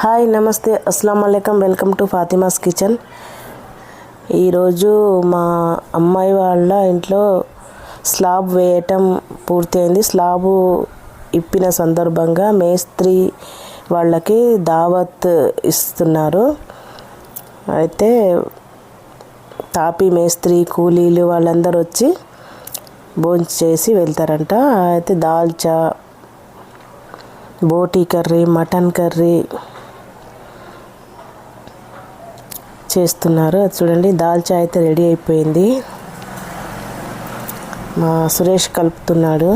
Hi నమస్తే. అస్సలం అయికం వెల్కమ్ టు ఫాతిమాస్ కిచెన్. ఈరోజు మా అమ్మాయి వాళ్ళ ఇంట్లో స్లాబ్ వేయటం పూర్తయింది. స్లాబు ఇప్పిన సందర్భంగా మేస్త్రి వాళ్ళకి దావత్ ఇస్తున్నారు. అయితే తాపి మేస్త్రి కూలీలు వాళ్ళందరూ వచ్చి భోజనం చేసి వెళ్తారంట. అయితే దాల్చా బోటీ కర్రీ మటన్ కర్రీ చేస్తున్నారు. అది చూడండి దాల్చా అయితే రెడీ అయిపోయింది. మా సురేష్ కలుపుతున్నాడు.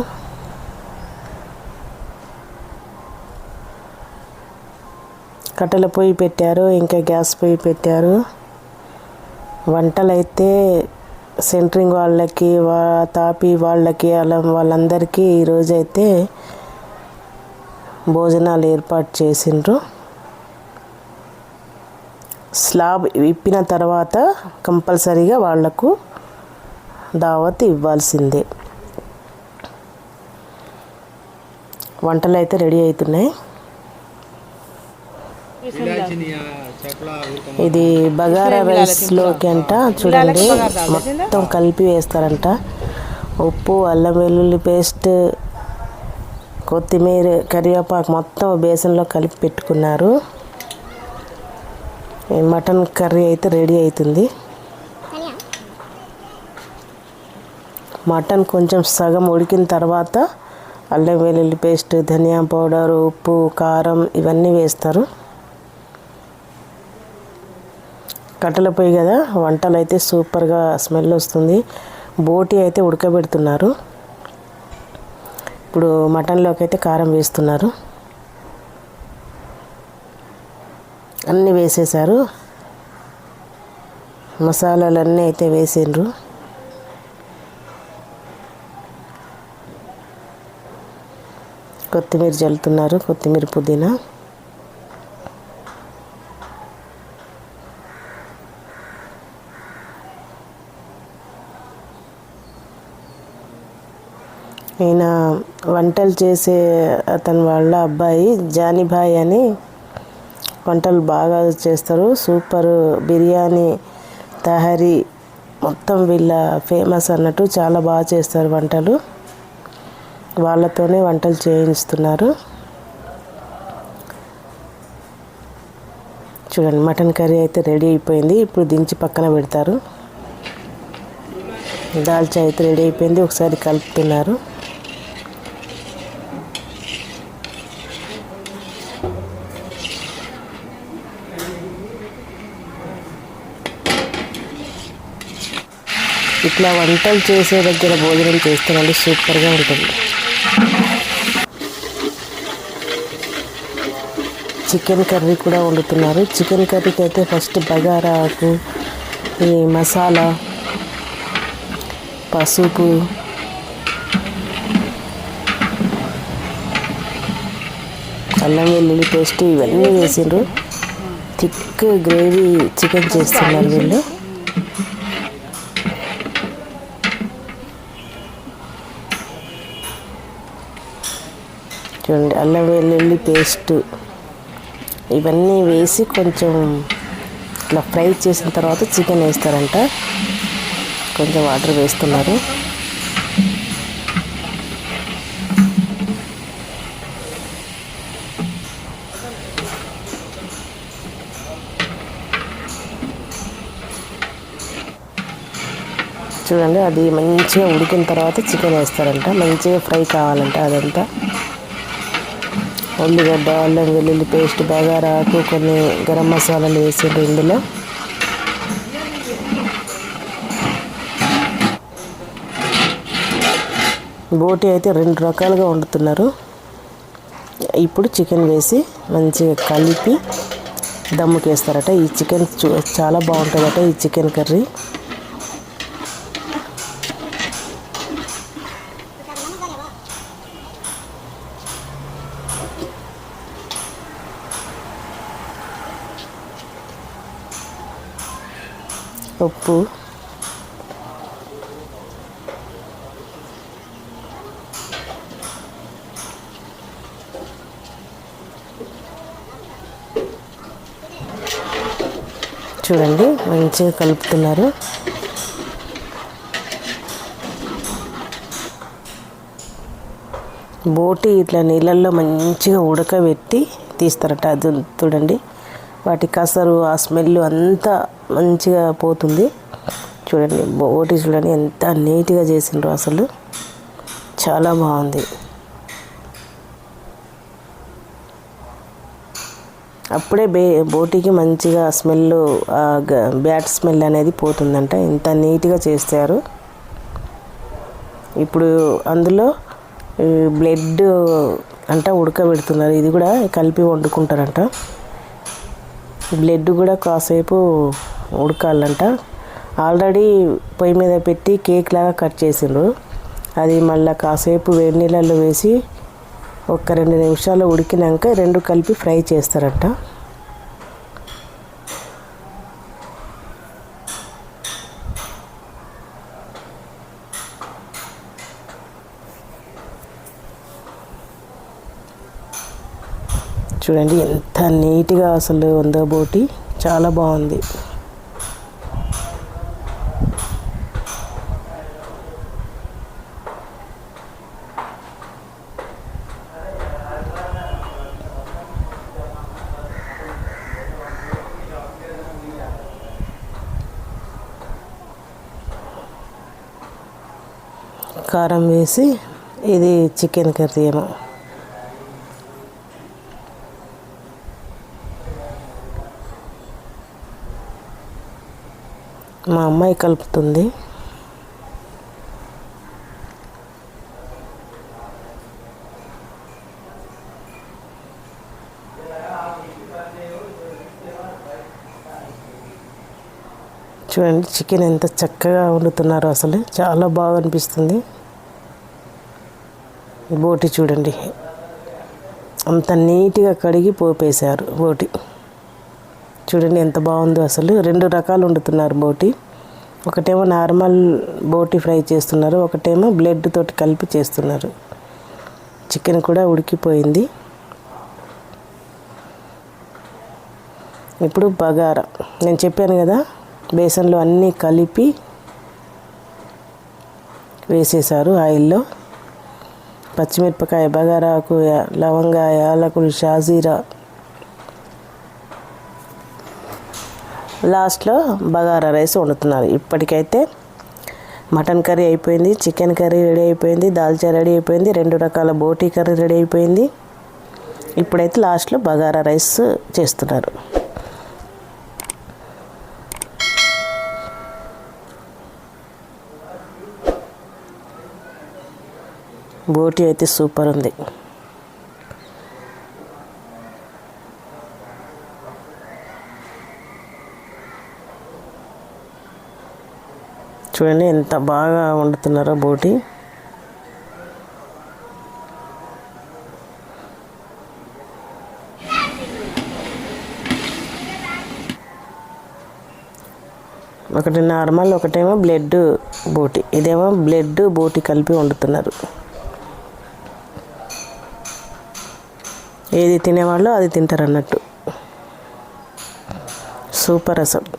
కట్టెల పొయ్యి పెట్టారు ఇంకా గ్యాస్ పొయ్యి పెట్టారు. వంటలైతే సెంట్రింగ్ సెంటరింగ్ వాళ్ళకి వా తాపి వాళ్ళకి అలా వాళ్ళందరికీ ఈరోజైతే భోజనాలు ఏర్పాటు చేసిండ్రు. స్లాబ్ విప్పిన తర్వాత కంపల్సరీగా వాళ్ళకు దావత్ ఇవ్వాల్సిందే. వంటలు అయితే రెడీ అవుతున్నాయి ఇది బగారా రైస్లోకి అంట చూడండి. మొత్తం కలిపి వేస్తారంట. ఉప్పు అల్లం వెల్లుల్లి పేస్ట్ కొత్తిమీర కరివేపాకు మొత్తం బేసన్లో కలిపి పెట్టుకున్నారు. మటన్ కర్రీ అయితే రెడీ అవుతుంది. మటన్ కొంచెం సగం ఉడికిన తర్వాత అల్లం వెల్లుల్లి పేస్ట్ ధనియా పౌడర్ ఉప్పు కారం ఇవన్నీ వేస్తారు. కట్టెల పొయ్యి కదా వంటలు అయితే సూపర్గా స్మెల్ వస్తుంది. బోటి అయితే ఉడకబెడుతున్నారు. ఇప్పుడు మటన్లోకి అయితే కారం వేస్తున్నారు. అన్నీ వేసేసారు మసాలాలన్నీ అయితే వేసిండ్రు. కొత్తిమీర చల్లుతున్నారు కొత్తిమీర పుదీనా. ఈయన వంటలు చేసే అతని వాళ్ళ అబ్బాయి జానీభాయ్ అని వంటలు బాగా చేస్తారు. సూపర్ బిర్యానీ తహరీ మొత్తం వీళ్ళ ఫేమస్ అన్నట్టు చాలా బాగా చేస్తారు వంటలు. వాళ్ళతోనే వంటలు చేయిస్తున్నారు. చూడండి మటన్ కర్రీ అయితే రెడీ అయిపోయింది. ఇప్పుడు దించి పక్కన పెడతారు. దాల్చా అయితే రెడీ అయిపోయింది. ఒకసారి కలుపుతున్నారు. ఇట్లా వంటలు చేసే దగ్గర భోజనం చేస్తే వాళ్ళు సూపర్గా ఉంటుంది. చికెన్ కర్రీ కూడా వండుతున్నారు. చికెన్ కర్రీకి అయితే ఫస్ట్ బగారా ఆకు ఈ మసాలా పసుపు అల్లం వెల్లుల్లి పేస్ట్ ఇవన్నీ వేసిండ్రు. థిక్ గ్రేవీ చికెన్ చేస్తున్నారు వీళ్ళు. చూడండి అల్లం వెల్లుల్లి పేస్ట్. ఇవన్నీ వేసి కొంచెం ఇట్లా ఫ్రై చేసిన తర్వాత చికెన్ వేస్తారంట. కొంచెం వాటర్ వేస్తున్నారు. చూడండి అది మంచిగా ఉడికిన తర్వాత చికెన్ వేస్తారంట. మంచిగా ఫ్రై కావాలంట అదంతా. ఉల్లిగడ్డ అల్లం వెల్లుల్లి పేస్ట్ బగారా ఆకు కొన్ని గరం మసాలాలు వేసిండ్రు ఇందులో. బోటి అయితే రెండు రకాలుగా వండుతున్నారు. ఇప్పుడు చికెన్ వేసి మంచిగా కలిపి దమ్ముకేస్తారట. ఈ చికెన్ చాలా బాగుంటుందట ఈ చికెన్ కర్రీ. ఉప్పు చూడండి మంచిగా కలుపుతున్నారు. బోటి ఇట్లా నీళ్ళల్లో మంచిగా ఉడకబెట్టి తీస్తారట అది చూడండి. వాటి కసరు ఆ స్మెల్ అంతా మంచిగా పోతుంది. చూడండి బోటి చూడండి ఎంత నీట్గా చేసిండ్రు అసలు. చాలా బాగుంది. అప్పుడే బే బోటికి మంచిగా స్మెల్ బ్యాట్ స్మెల్ అనేది పోతుందంట. ఇంత నీట్గా చేస్తారు. ఇప్పుడు అందులో ఈ బ్లడ్ అంట ఉడకబెడుతున్నారు. ఇది కూడా కలిపి వండుకుంటారంట. బ్లడ్ కూడా కాసేపు ఉడకాలంట. ఆల్రెడీ పొయ్యి మీద పెట్టి కేక్ లాగా కట్ చేసిండ్రు. అది మళ్ళీ కాసేపు వేడి నీళ్ళల్లో వేసి ఒక రెండు నిమిషాలు ఉడికినాక రెండు కలిపి ఫ్రై చేస్తారంట. చూడండి ఎంత నీట్గా అసలు ఉందో బోటి చాలా బాగుంది. కారం వేసి ఇది చికెన్ కర్రీ ఏమో. మా అమ్మాయి కలుపుతుంది. చూడండి చికెన్ ఎంత చక్కగా వండుతున్నారు అసలు. చాలా బాగా అనిపిస్తుంది. బోటి చూడండి. అంత నీట్గా కడిగి పోపేశారు బోటి. చూడండి ఎంత బాగుందో అసలు. రెండు రకాలు వండుతున్నారు బోటి. ఒకటేమో నార్మల్ బోటి ఫ్రై చేస్తున్నారు. ఒకటేమో బ్లడ్ తోటి కలిపి చేస్తున్నారు. చికెన్ కూడా ఉడికిపోయింది. ఇప్పుడు బగారా. నేను చెప్పాను కదా బేసన్లో అన్నీ కలిపి వేసేసారు ఆయిల్లో. పచ్చిమిరపకాయ బగారాకు లవంగా యాలకులు షాజీరా లాస్ట్లో బగారా రైస్ వండుతున్నారు. ఇప్పటికైతే మటన్ కర్రీ అయిపోయింది చికెన్ కర్రీ రెడీ అయిపోయింది దాల్చా రెడీ అయిపోయింది రెండు రకాల బోటీ కర్రీ రెడీ అయిపోయింది. ఇప్పుడైతే లాస్ట్లో బగారా రైస్ చేస్తున్నారు. బోటీ అయితే సూపర్ ఉంది. చూడండి ఎంత బాగా వండుతున్నారో బోటి. ఒకటి నార్మల్ ఒకటేమో బ్లడ్ బోటి. ఇదేమో బ్లడ్ బోటి కలిపి వండుతున్నారు. ఏది తినేవాళ్ళు అది తింటారు అన్నట్టు సూపర్ అసలు.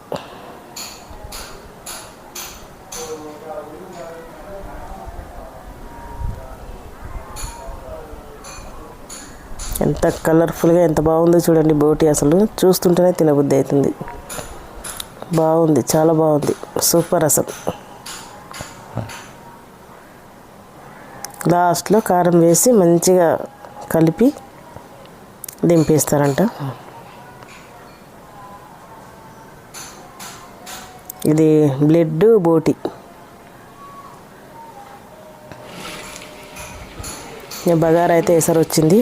ఎంత కలర్ఫుల్గా ఎంత బాగుందో చూడండి బోటి అసలు. చూస్తుంటేనే తినబుద్ధి అవుతుంది. బాగుంది చాలా బాగుంది. సూపర్ అసలు. లాస్ట్లో కారం వేసి మంచిగా కలిపి దింపేస్తారంట. ఇది బ్లడ్ బోటి. బగారా అయితే ఎసరు వచ్చింది.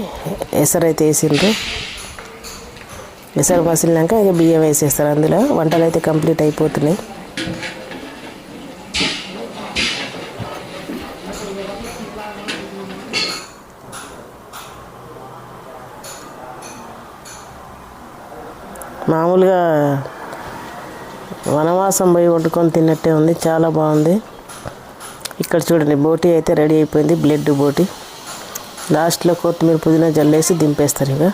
ఎసరు అయితే వేసిండ్రు. ఎసరు మసిలినాక ఇక బియ్యం వేసేస్తారు అందులో. వంటలు అయితే కంప్లీట్ అయిపోతున్నాయి. మామూలుగా వనవాసం పోయి వండుకొని తిన్నట్టే ఉంది. చాలా బాగుంది. ఇక్కడ చూడండి బోటీ అయితే రెడీ అయిపోయింది. బ్లడ్ బోటీ. లాస్ట్లో కొత్తిమీర పుదీనా జల్లేసి దింపేస్తారు ఇక.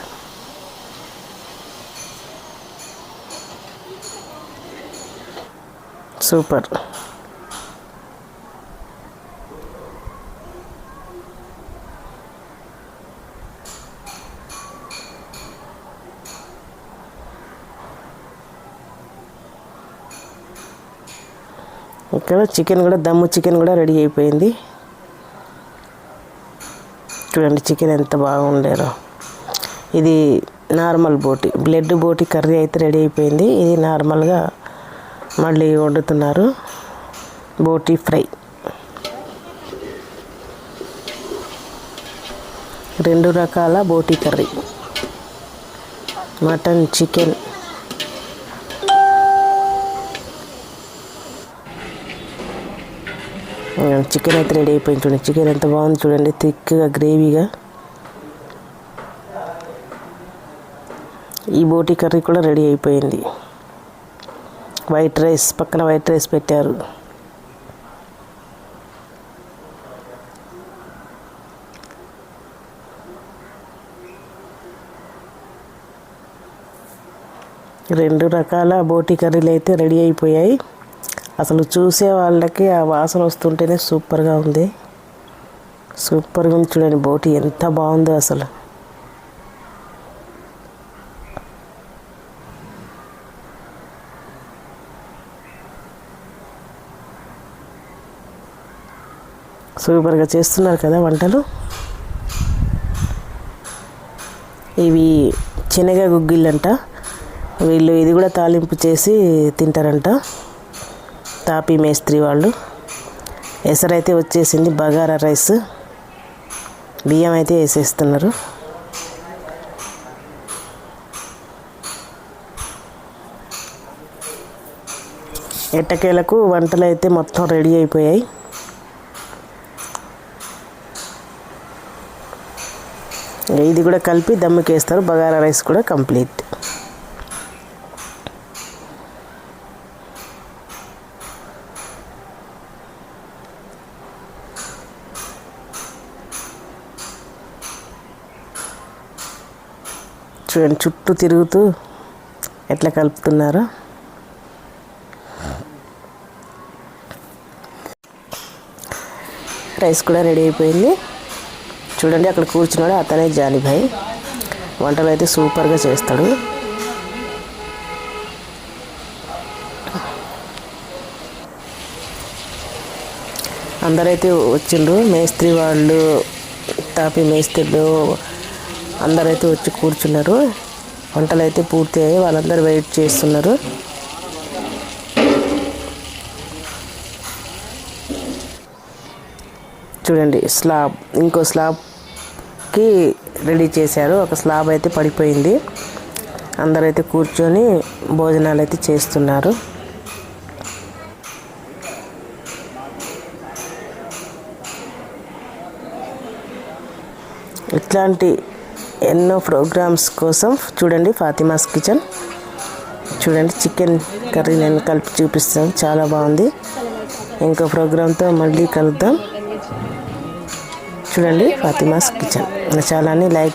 సూపర్. ఇక్కడ చికెన్ కూడా దమ్ము చికెన్ కూడా రెడీ అయిపోయింది. చూడండి చికెన్ ఎంత బాగుండారో. ఇది నార్మల్ బోటి బ్లడ్ బోటి కర్రీ అయితే రెడీ అయిపోయింది. ఇది నార్మల్గా మళ్ళీ వండుతున్నారు. బోటి ఫ్రై. రెండు రకాల బోటి కర్రీ. Mutton chicken. చికెన్ అయితే రెడీ అయిపోయింది చూడండి. చికెన్ ఎంత బాగుంది చూడండి. థిక్గా గ్రేవీగా. ఈ బోటి కర్రీ కూడా రెడీ అయిపోయింది. వైట్ రైస్ పక్కన వైట్ రైస్ పెట్టారు. రెండు రకాల బోటి కర్రీలు అయితే రెడీ అయిపోయాయి. అసలు చూసే వాళ్ళకి ఆ వాసన వస్తుంటేనే సూపర్గా ఉంది. సూపర్గా ఉంది చూడండి బోటి ఎంత బాగుందో అసలు. సూపర్గా చేస్తున్నారు కదా వంటలు. ఇవి శనగ గుగ్గిళ్ళంట. వీళ్ళు ఇది కూడా తాలింపు చేసి తింటారంట. తాపీ మేస్త్రి వాళ్ళు. ఎసరైతే వచ్చేసింది బగారా రైస్. బియ్యం అయితే వేసేస్తున్నారు. ఎట్టకేలకు వంటలు అయితే మొత్తం రెడీ అయిపోయాయి. ఇది కూడా కలిపి దమ్ముకేస్తారు. బగారా రైస్ కూడా కంప్లీట్. చూడండి చుట్టూ తిరుగుతూ ఎట్లా కలుపుతున్నారో? రైస్ కూడా రెడీ అయిపోయింది. చూడండి అక్కడ కూర్చున్నాడు అతనే జాలిభాయ్ వంటలు అయితే సూపర్గా చేస్తాడు. అందరైతే వచ్చిండ్రు. మేస్త్రి వాళ్ళు తాపి మేస్త్రిలు అందరైతే వచ్చి కూర్చున్నారు. వంటలు అయితే పూర్తి అయ్యి వాళ్ళందరూ వెయిట్ చేస్తున్నారు. చూడండి స్లాబ్ ఇంకో స్లాబ్కి రెడీ చేశారు. ఒక స్లాబ్ అయితే పడిపోయింది. అందరైతే కూర్చొని భోజనాలు అయితే చేస్తున్నారు. ఇట్లాంటి ఎన్నో ప్రోగ్రామ్స్ కోసం చూడండి ఫాతిమాస్ కిచెన్. చూడండి చికెన్ కర్రీ నేను కలిపి చూపిస్తాను. చాలా బాగుంది. ఇంకో ప్రోగ్రాంతో మళ్ళీ కలుద్దాం. చూడండి ఫాతిమాస్ కిచెన్. నా ఛానల్ని లైక్